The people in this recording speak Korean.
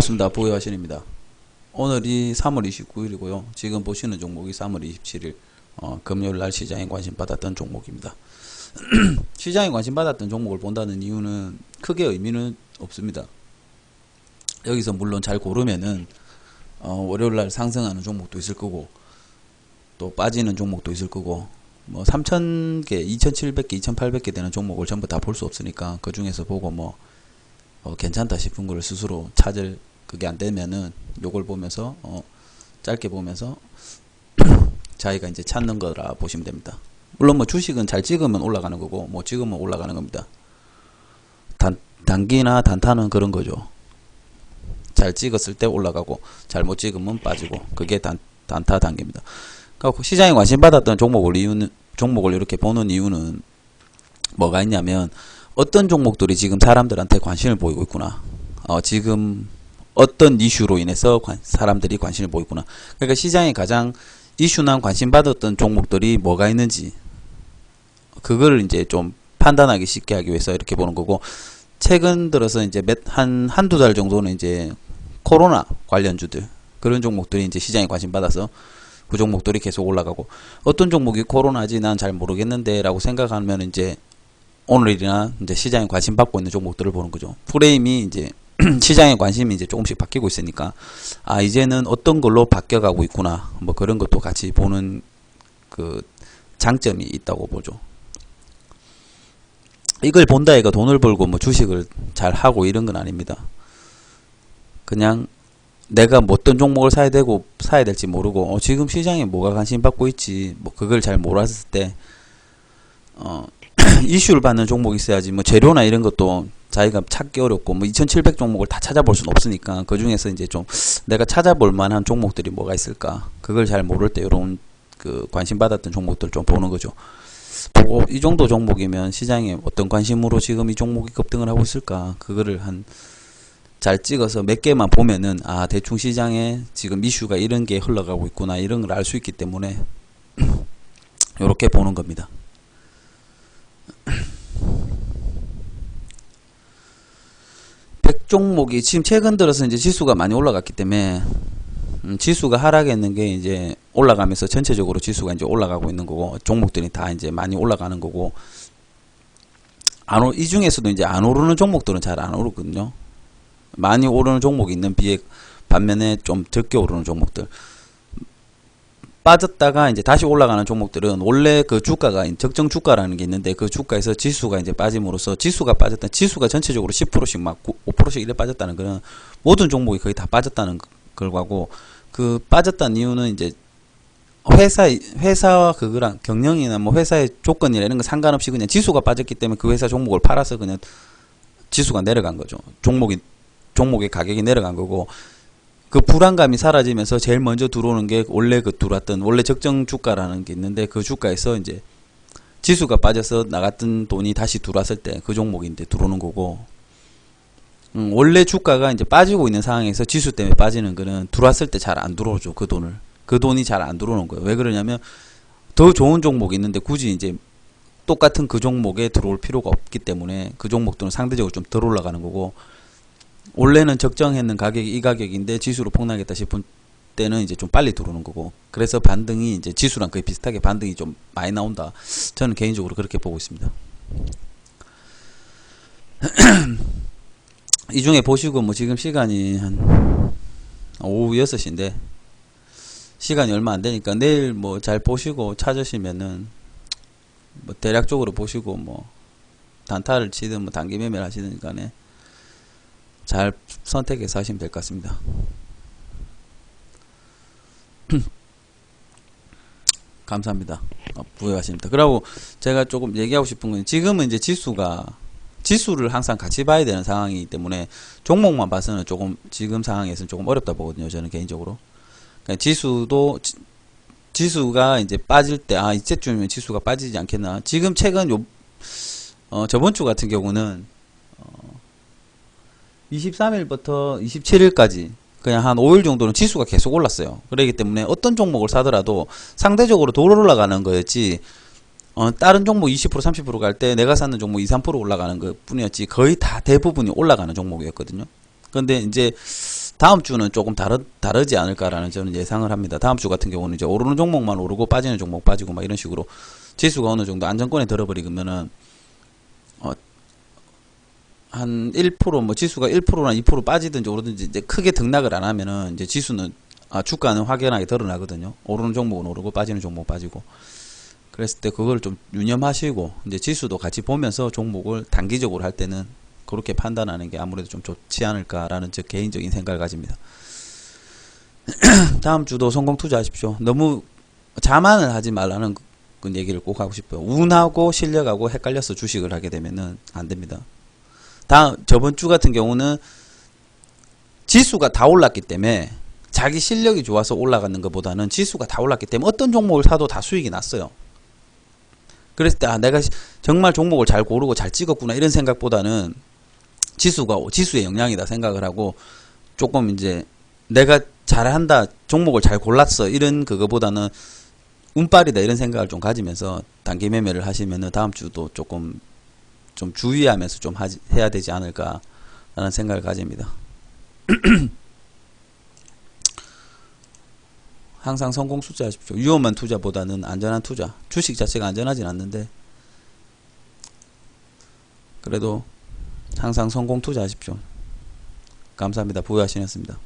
반갑습니다. 부여하신입니다. 오늘이 3월 29일이고요. 지금 보시는 종목이 3월 27일 어, 금요일 날 시장에 관심 받았던 종목입니다. 시장에 관심 받았던 종목을 본다는 이유는 크게 의미는 없습니다. 여기서 물론 잘 고르면은 어, 월요일 날 상승하는 종목도 있을 거고 또 빠지는 종목도 있을 거고 뭐 3,000개, 2,700개, 2,800개 되는 종목을 전부 다 볼 수 없으니까 그 중에서 보고 뭐 어, 괜찮다 싶은 거를 스스로 찾을 그게 안 되면은 요걸 보면서 어, 짧게 보면서 자기가 이제 찾는 거라 보시면 됩니다. 물론 뭐 주식은 잘 찍으면 올라가는 거고 못 찍으면 올라가는 겁니다. 단 단기나 단타는 그런 거죠. 잘 찍었을 때 올라가고 잘 못 찍으면 빠지고 그게 단 단타 단계입니다. 그러니까 시장에 관심 받았던 종목을 이유는 종목을 이렇게 보는 이유는 뭐가 있냐면 어떤 종목들이 지금 사람들한테 관심을 보이고 있구나. 어, 지금 어떤 이슈로 인해서 관- 사람들이 관심을 보이구나. 그러니까 시장에 가장 이슈나 관심 받았던 종목들이 뭐가 있는지 그거를 이제 좀 판단하기 쉽게 하기 위해서 이렇게 보는 거고 최근 들어서 이제 몇한 한두 달 정도는 이제 코로나 관련주들 그런 종목들이 이제 시장에 관심 받아서 그 종목들이 계속 올라가고 어떤 종목이 코로나지 난 잘 모르겠는데라고 생각하면 이제 오늘이나 이제 시장에 관심 받고 있는 종목들을 보는 거죠. 프레임이 이제 시장에 관심이 이제 조금씩 바뀌고 있으니까 아 이제는 어떤 걸로 바뀌어가고 있구나 뭐 그런 것도 같이 보는 그 장점이 있다고 보죠. 이걸 본다 해가 돈을 벌고 뭐 주식을 잘 하고 이런 건 아닙니다. 그냥 내가 뭐 어떤 종목을 사야 되고 사야 될지 모르고 어, 지금 시장에 뭐가 관심 받고 있지 뭐 그걸 잘 몰랐을 때 어, 이슈를 받는 종목이 있어야지 뭐 재료나 이런 것도 자기가 찾기 어렵고 뭐 2,700 종목을 다 찾아볼 수는 없으니까 그 중에서 이제 좀 내가 찾아볼 만한 종목들이 뭐가 있을까 그걸 잘 모를 때 이런 그 관심 받았던 종목들 좀 보는 거죠. 보고 이 정도 종목이면 시장에 어떤 관심으로 지금 이 종목이 급등을 하고 있을까 그거를 한 잘 찍어서 몇 개만 보면은 아 대충 시장에 지금 이슈가 이런 게 흘러가고 있구나 이런 걸 알 수 있기 때문에 이렇게 보는 겁니다. 종목이 지금 최근 들어서 이제 지수가 많이 올라갔기 때문에 음, 지수가 하락했는 게 이제 올라가면서 전체적으로 지수가 이제 올라가고 있는 거고 종목들이 다 이제 많이 올라가는 거고 안 오, 이 중에서도 이제 안 오르는 종목들은 잘 안 오르거든요. 많이 오르는 종목이 있는 비에 반면에 좀 적게 오르는 종목들 빠졌다가 이제 다시 올라가는 종목들은 원래 그 주가가 적정 주가라는 게 있는데 그 주가에서 지수가 이제 빠짐으로써 지수가 빠졌다 지수가 전체적으로 10%씩 막 5%씩 이래 빠졌다는 거는 모든 종목이 거의 다 빠졌다는 거- 결과고 그 빠졌다는 이유는 이제 회사 회사와 그거랑 경영이나 뭐 회사의 조건이나 이런 거 상관없이 그냥 지수가 빠졌기 때문에 그 회사 종목을 팔아서 그냥 지수가 내려간 거죠. 종목이 종목의 가격이 내려간 거고 그 불안감이 사라지면서 제일 먼저 들어오는 게 원래 그 들어왔던 원래 적정 주가라는 게 있는데 그 주가에서 이제 지수가 빠져서 나갔던 돈이 다시 들어왔을 때그 이제 들어오는 거고 음, 원래 주가가 이제 빠지고 있는 상황에서 지수 때문에 빠지는 거는 들어왔을 때 잘 안 들어오죠 그 돈을. 그 돈이 잘 안 들어오는 거예요. 왜 그러냐면 더 좋은 종목이 있는데 굳이 이제 똑같은 그 종목에 들어올 필요가 없기 때문에 그 종목들은 상대적으로 좀 덜 올라가는 거고 원래는 적정했는 가격이 이 가격인데 지수로 폭락했다 싶은 때는 이제 좀 빨리 들어오는 거고. 그래서 반등이 이제 지수랑 거의 비슷하게 반등이 좀 많이 나온다. 저는 개인적으로 그렇게 보고 있습니다. 이 중에 보시고 뭐 지금 시간이 한 오후 6시인데 시간이 얼마 안 되니까 내일 뭐 잘 보시고 찾으시면은 뭐 대략적으로 보시고 뭐 단타를 치든 뭐 단기 매매를 하시든 간에 잘 선택해서 하시면 될 것 같습니다. 감사합니다. 어, 부여하십니다. 그리고 제가 조금 얘기하고 싶은 건 지금은 이제 지수가 지수를 항상 같이 봐야 되는 상황이기 때문에 종목만 봐서는 조금 지금 상황에서는 조금 어렵다 보거든요. 저는 개인적으로. 그러니까 지수도 지, 지수가 이제 빠질 때 아 이때쯤이면 지수가 빠지지 않겠나. 지금 최근 요 어, 저번 주 같은 경우는 어, 23일부터 27일까지 그냥 한 5일 정도는 지수가 계속 올랐어요. 그렇기 때문에 어떤 종목을 사더라도 상대적으로 더 올라가는 거였지. 어, 다른 종목 20% 30%갈 때 내가 사는 종목 2, 3% 올라가는 것 뿐이었지 거의 다 대부분이 올라가는 종목이었거든요. 그런데 이제 다음 주는 조금 다르, 다르지 않을까라는 저는 예상을 합니다. 다음 주 같은 경우는 이제 오르는 종목만 오르고 빠지는 종목 빠지고 막 이런 식으로 지수가 어느 정도 안정권에 들어버리면은 어, 한 1%뭐 지수가 1%나 2% 빠지든지 오르든지 이제 크게 등락을 안 하면은 이제 지수는 아, 주가는 확연하게 드러나거든요. 오르는 종목은 오르고 빠지는 종목 빠지고. 그랬을 때 그걸 좀 유념하시고 이제 지수도 같이 보면서 종목을 단기적으로 할 때는 그렇게 판단하는 게 아무래도 좀 좋지 않을까라는 저 개인적인 생각을 가집니다. 다음 주도 성공 투자하십시오. 너무 자만을 하지 말라는 그 얘기를 꼭 하고 싶어요. 운하고 실력하고 헷갈려서 주식을 하게 되면은 안 됩니다. 다음 저번 주 같은 경우는 지수가 다 올랐기 때문에 자기 실력이 좋아서 올라가는 것보다는 지수가 다 올랐기 때문에 어떤 종목을 사도 다 수익이 났어요. 그랬을 때 아, 내가 시- 정말 종목을 잘 고르고 잘 찍었구나 이런 생각보다는 지수가 지수의 영향이다 생각을 하고 조금 이제 내가 잘한다 종목을 잘 골랐어 이런 그거보다는 운빨이다 이런 생각을 좀 가지면서 단기 매매를 하시면은 다음 주도 조금 좀 주의하면서 좀 하지, 해야 되지 않을까라는 생각을 가집니다. 항상 성공 투자하십시오. 위험한 투자보다는 안전한 투자. 주식 자체가 안전하진 않는데 그래도 항상 성공 투자하십시오. 감사합니다. 부여하시였습니다.